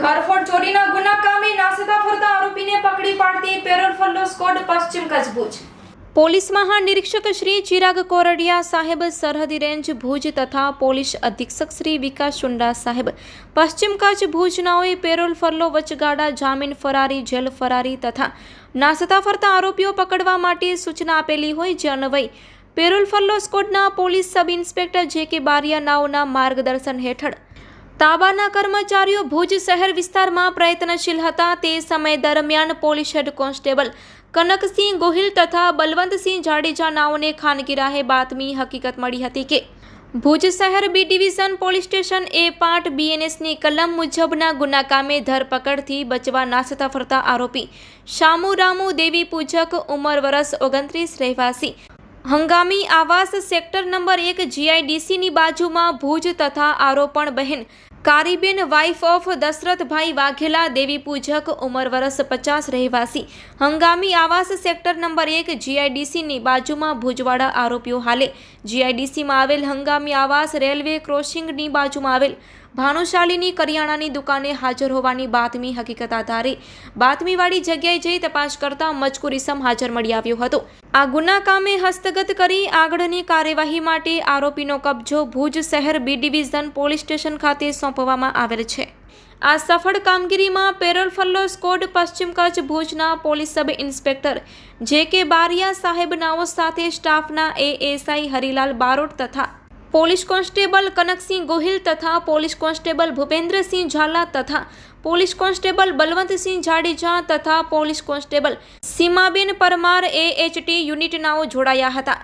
ઘરફોડ ચોરીના ગુના કામે નાસતા ફરતા આરોપીને પકડી પાડતી પેરોલ ફલ્લો સ્કોડ પશ્ચિમ કચ્છ પોલીસ મહાનિરીક્ષક શ્રી ચિરાગ કોરડિયા સાહેબ સરહદી રેન્જ ભુજ તથા પોલીસ અધિક્ષક શ્રી વિકાસ ચુંડા સાહેબ પશ્ચિમ કચ્છ ભુજનાઓએ પેરોલ ફરલો વચગાડા જામીન ફરારી, જેલ ફરારી તથા નાસતા ફરતા આરોપીઓ પકડવા માટે સૂચના આપેલી હોય જે અન્વય parole furlough સ્કોડના police sub inspector J K Baria નાઓના માર્ગદર્શન હેઠળ તાબાના કર્મચારીઓ ભુજ શહેર વિસ્તારમાં પ્રયત્નશીલ હતા. તે સમય દરમિયાન police head constable Kanaksinh Gohil તથા બલવંતસિંહ જાડેજા નાઓને ખાનગી રાહે બાતમી હકીકત મળી હતી કે, ભુજ શહેર બી ડિવિઝન પોલીસ સ્ટેશન એ પાટ બીએનએસની કલમ મુજબના ગુના કામે ધરપકડથી બચવા નાસતા ફરતા આરોપી શામુ રામુ દેવી પૂજક ઉંમર વરસ ઓગણત્રીસ રહેવાસી. હંગામી આવાસ સેક્ટર નંબર એક જીઆઈડીસીની બાજુમાં ભુજ તથા આરોપણ બહેન Kariben wife of Dashrathbhai Vaghela Devipujak ઉંમર વરસ પચાસ રહેવાસી. હંગામી આવાસ સેક્ટર નંબર એક જીઆઈડીસીની બાજુમાં ભુજવાડા આરોપીઓ હાલે. જીઆઈડીસીમાં આવેલ હંગામી આવાસ રેલવે ક્રોસિંગની બાજુમાં આવેલ. ભાનુશાલીની કરિયાણાની દુકાને હાજર હોવાની બાતમી હકીકત આધારે. બાતમીવાળી જગ્યાએ જઈ તપાસ કરતા મજકુરિસમ હાજર મળી આવ્યો હતો. આ ગુના કામે હસ્તગત કરી આગળની કાર્યવાહી માટે આરોપીનો કબજો ભુજ શહેર બી ડિવિઝન પોલીસ સ્ટેશન ખાતે સોંપવામાં આવેલ છે. આ સફળ કામગીરીમાં પેરોલ ફલ્લો સ્કોડ પશ્ચિમ કચ્છ ભુજના police sub inspector J K Bariya સાહેબ નાઓ સાથે સ્ટાફના એએસઆઈ હરિલાલ બારોટ તથા પોલીસ કોન્સ્ટેબલ કનકસિંહ ગોહિલ તથા પોલીસ કોન્સ્ટેબલ ભૂપેન્દ્રસિંહ ઝાલા તથા પોલીસ કોન્સ્ટેબલ બલવંતસિંહ જાડેજા તથા police constable Seemaben Parmar AHT યુનિટનાઓ જોડાયા હતા.